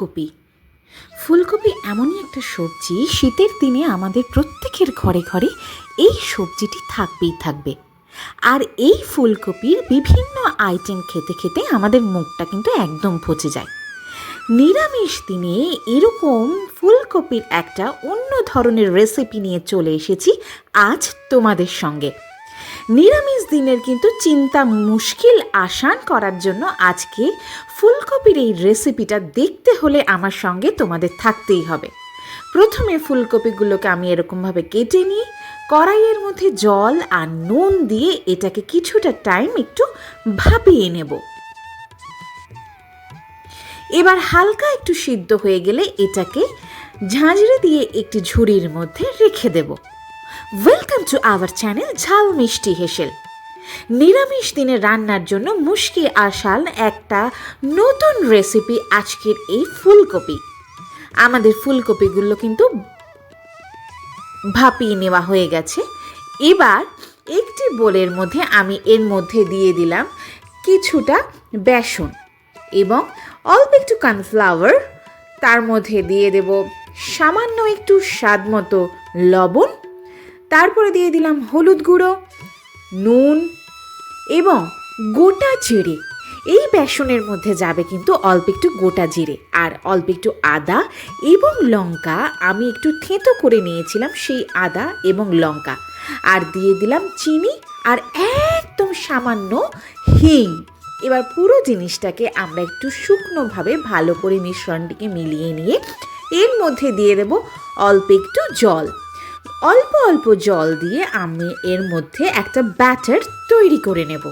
ফুলকপি। ফুলকপি এমনই একটা সবজি, শীতের দিনে আমাদের প্রত্যেকের ঘরে ঘরে এই সবজিটি থাকবেই থাকবে। আর এই ফুলকপির বিভিন্ন আইটেম খেতে খেতে আমাদের মুখটা কিন্তু একদম পচে যায়। নিরামিষ দিনে এরকম ফুলকপির একটা অন্য ধরনের রেসিপি নিয়ে চলে এসেছি আজ তোমাদের সঙ্গে। নিরামিষ দিনের কিন্তু চিন্তা মুশকিল আসান করার জন্য আজকে ফুলকপির এই রেসিপিটা দেখতে হলে আমার সঙ্গে তোমাদের থাকতেই হবে। প্রথমে ফুলকপিগুলোকে আমি এরকমভাবে কেটে নিই, কড়াইয়ের মধ্যে জল আর নুন দিয়ে এটাকে কিছুটা টাইম একটু ভাপিয়ে নেব। এবার হালকা একটু সিদ্ধ হয়ে গেলে এটাকে ঝাঁঝরে দিয়ে একটি ঝুড়ির মধ্যে রেখে দেবো। ওয়েলকাম টু আওয়ার চ্যানেল ঝাল মিষ্টি হেসেল নিরামিষ দিনে রান্নার জন্য মুশকি আশাল একটা নতুন রেসিপি আজকের এই ফুলকপি। আমাদের ফুলকপিগুলো কিন্তু ভাপিয়ে নেওয়া হয়ে গেছে। এবার একটি বোলের মধ্যে আমি এর মধ্যে দিয়ে দিলাম কিছুটা বেসন এবং অল্প একটু কর্নফ্লাওয়ার। তার মধ্যে দিয়ে দেব সামান্য একটু স্বাদ মতো লবণ তারপরে দিয়ে দিলাম হলুদ গুঁড়ো, নুন এবং গোটা জিরে। এই বেসনের মধ্যে যাবে কিন্তু অল্প একটু গোটা জিরে আর অল্প একটু আদা এবং লঙ্কা। আমি একটু থেঁতো করে নিয়েছিলাম সেই আদা এবং লঙ্কা। আর দিয়ে দিলাম চিনি আর একদম সামান্য হিং। এবার পুরো জিনিসটাকে আমরা একটু শুকনোভাবে ভালো করে মিশ্রণটিকে মিলিয়ে নিয়ে এর মধ্যে দিয়ে দেব অল্প একটু জল। অল্প অল্প জল দিয়ে আমি এর মধ্যে একটা ব্যাটার তৈরি করে নেব।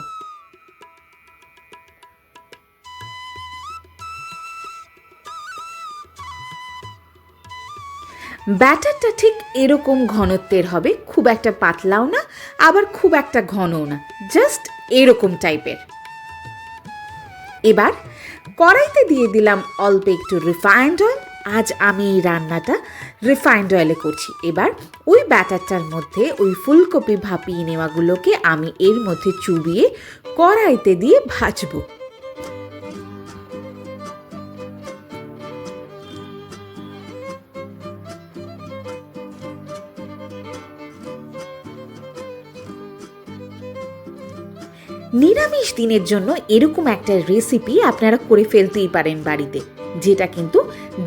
ব্যাটারটা ঠিক এরকম ঘনত্বের হবে, খুব একটা পাতলাও না, আবার খুব একটা ঘনও না, জাস্ট এরকম টাইপের। এবার কড়াইতে দিয়ে দিলাম অল্প একটু রিফাইন্ড অয়েল আজ আমি এই রান্নাটা রিফাইন্ড অয়েলে করছি। এবার ওই ব্যাটারটার মধ্যে ওই ফুলকপি ভাপিয়ে নেওয়াগুলোকে আমি এর মধ্যে চুবিয়ে কড়াইতে দিয়ে ভাজবো। নিরামিষ দিনের জন্য এরকম একটা রেসিপি আপনারা করে ফেলতেই পারেন বাড়িতে, যেটা কিন্তু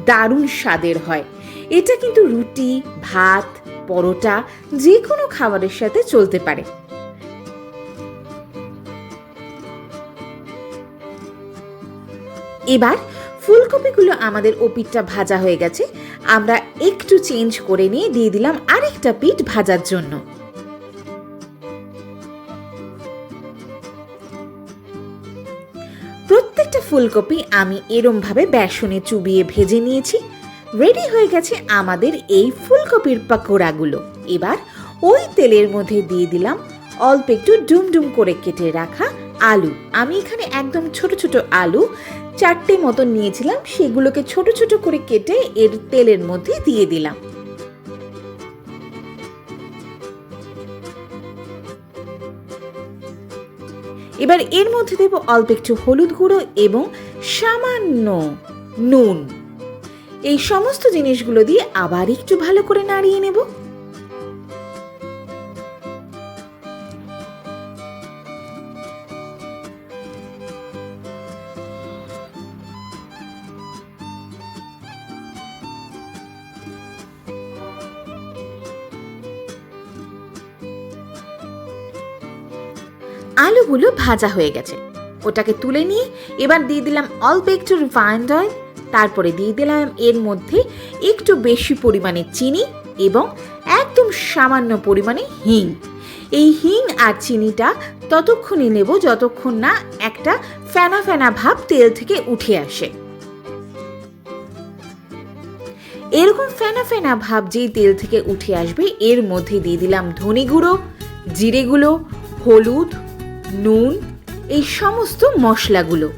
দারুণ স্বাদের হয়। এটা কিন্তু রুটি, ভাত, পরোটা যে কোনো খাবারের সাথে চলতে পারে। এবার ফুলকপিগুলো আমাদের ওপিটটা ভাজা হয়ে গেছে। আমরা একটু চেঞ্জ করে নিয়ে দিয়ে দিলাম আরেকটা পিঠ ভাজার জন্য। ফুলকপি আমি এরমভাবে বেসনে চুবিয়ে ভেজে নিয়েছি। রেডি হয়ে গেছে আমাদের এই ফুলকপির পাকোড়াগুলো। এবার ওই তেলের মধ্যে দিয়ে দিলাম অল্প একটু ডুম ডুম করে কেটে রাখা আলু। আমি এখানে একদম ছোট ছোট আলু চারটে মতন নিয়েছিলাম, সেগুলোকে ছোট ছোট করে কেটে এর তেলের মধ্যে দিয়ে দিলাম। এবার এর মধ্যে দেব অল্প একটু হলুদ গুঁড়ো এবং সামান্য নুন। এই সমস্ত জিনিসগুলো দিয়ে আবার একটু ভালো করে নাড়িয়ে নেব। আলুগুলো ভাজা হয়ে গেছে। ওটাকে তুলে নিয়ে এবার দিয়ে দিলাম অল্প একটু রিফাইন্ড অয়েল, তারপরে দিয়ে দিলাম এর মধ্যে একটু বেশি পরিমাণে চিনি এবং একদম সামান্য পরিমাণে হিং। এই হিং আর চিনিটা ততক্ষণই নেব যতক্ষণ না একটা ফেনা ফেনা ভাব তেল থেকে উঠে আসে। এরকম ফেনা ফেনা ভাব যেই তেল থেকে উঠে আসবে, এর মধ্যে দিয়ে দিলাম ধনে গুঁড়ো, জিরে গুঁড়ো, হলুদ নুন, এই সমস্ত মশলাগুলো।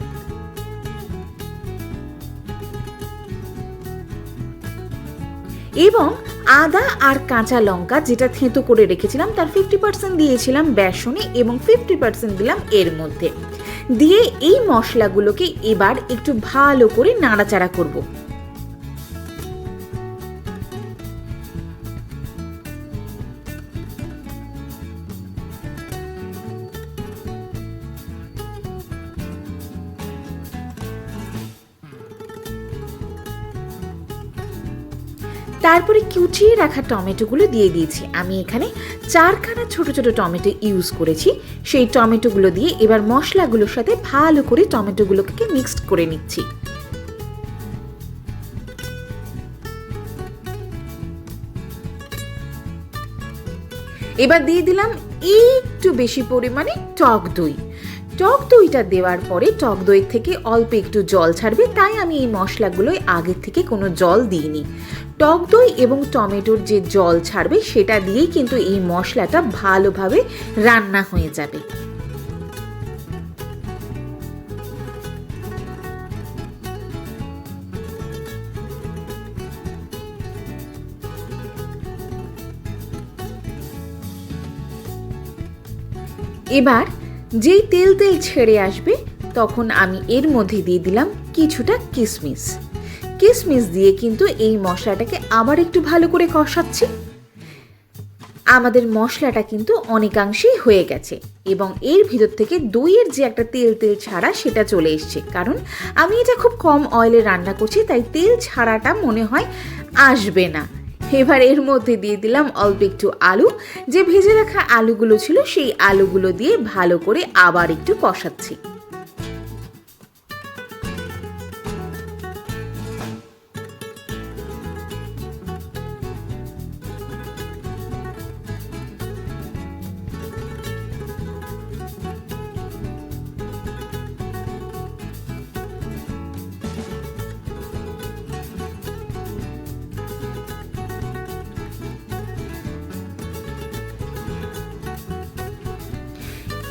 এবং আদা আর কাঁচা লঙ্কা যেটা থেঁতো করে রেখেছিলাম, তার ফিফটি পার্সেন্ট দিয়েছিলাম বেসনে এবং ফিফটি পার্সেন্ট দিলাম এর মধ্যে। দিয়ে এই মশলাগুলোকে এবার একটু ভালো করে নাড়াচাড়া করব। তারপরে কুচিয়ে রাখা টমেটোগুলো দিয়ে দিয়েছি। আমি এখানে চারখানা ছোট ছোট টমেটো ইউজ করেছি। সেই টমেটোগুলো দিয়ে এবার মশলাগুলোর সাথে ভালো করে টমেটোগুলোকে মিক্সড করে নিচ্ছি। এবার দিয়ে দিলাম একটু বেশি পরিমাণে টক দই। টক দইটা দেওয়ার পরে টক দই থেকে অল্প একটু জল ছাড়বে, তাই আমি এই মশলাগুলোয় আগের থেকে কোনো জল দিইনি। টক দই এবং টমেটোর যে জল ছাড়বে, সেটা দিয়েই কিন্তু এই মশলাটা ভালোভাবে রান্না হয়ে যাবে। এবার যেই তেল তেল ছেড়ে আসবে, তখন আমি এর মধ্যে দিয়ে দিলাম কিছুটা কিশমিশ কিশমিশ দিয়ে কিন্তু এই মশলাটাকে আবার একটু ভালো করে কষাচ্ছি। আমাদের মশলাটা কিন্তু অনেকাংশেই হয়ে গেছে এবং এর ভিতর থেকে দইয়ের যে একটা তেল তেল ছাড়া সেটা চলে এসছে। কারণ আমি এটা খুব কম অয়েলে রান্না করছি, তাই তেল ছাড়াটা মনে হয় আসবে না। এবার এর মধ্যে দিয়ে দিলাম অল্প একটু আলু। যে ভেজে রাখা আলুগুলো ছিল, সেই আলুগুলো দিয়ে ভালো করে আবার একটু কষাচ্ছি।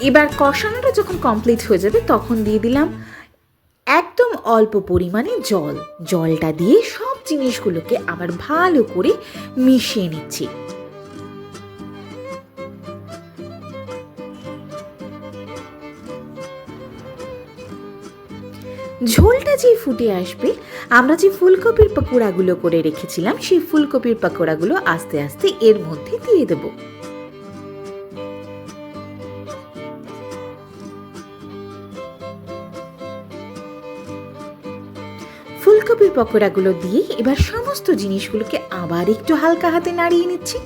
এবার কষানোটা যখন কমপ্লিট হয়ে যাবে, তখন দিয়ে দিলাম একদম অল্প পরিমাণে জল। জলটা দিয়ে সব জিনিসগুলোকে আবার ভালো করে মিশিয়ে নিচ্ছি। ঝোলটা যে ফুটে আসবে, আমরা যে ফুলকপির পকোড়াগুলো করে রেখেছিলাম, সেই ফুলকপির পকোড়াগুলো আস্তে আস্তে এর মধ্যে দিয়ে দেবো। ফুলকপির পকোড়াগুলো দিয়ে এবার সমস্ত জিনিসগুলোকে আবার একটু হালকা হাতে নাড়িয়ে নিচ্ছি।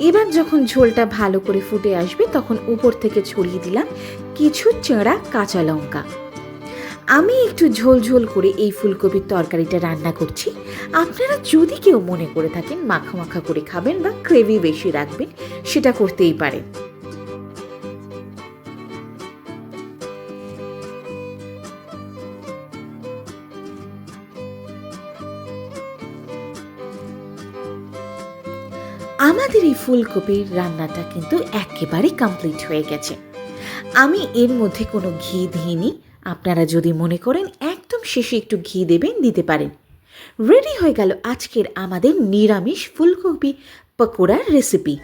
এবার যখন ঝোলটা ভালো করে ফুটে আসবে, তখন উপর থেকে ছড়িয়ে দিলাম কিছু চেঁড়া কাঁচা লঙ্কা। আমি একটু ঝোল ঝোল করে এই ফুলকপির তরকারিটা রান্না করছি। আপনারা যদি কেউ মনে করে থাকেন মাখা মাখা করে খাবেন বা ক্রেভি বেশি রাখবেন, সেটা করতেই পারেন। আমাদের এই ফুলকপির রান্নাটা কিন্তু একেবারে কমপ্লিট হয়ে গেছে। আমি এর মধ্যে কোনো ঘি দিইনি। আপনারা যদি মনে করেন একদম শেষে একটু ঘি দেবেন, দিতে পারেন। রেডি হয়ে গেল আজকের আমাদের নিরামিষ ফুলকপি পকোড়ার রেসিপি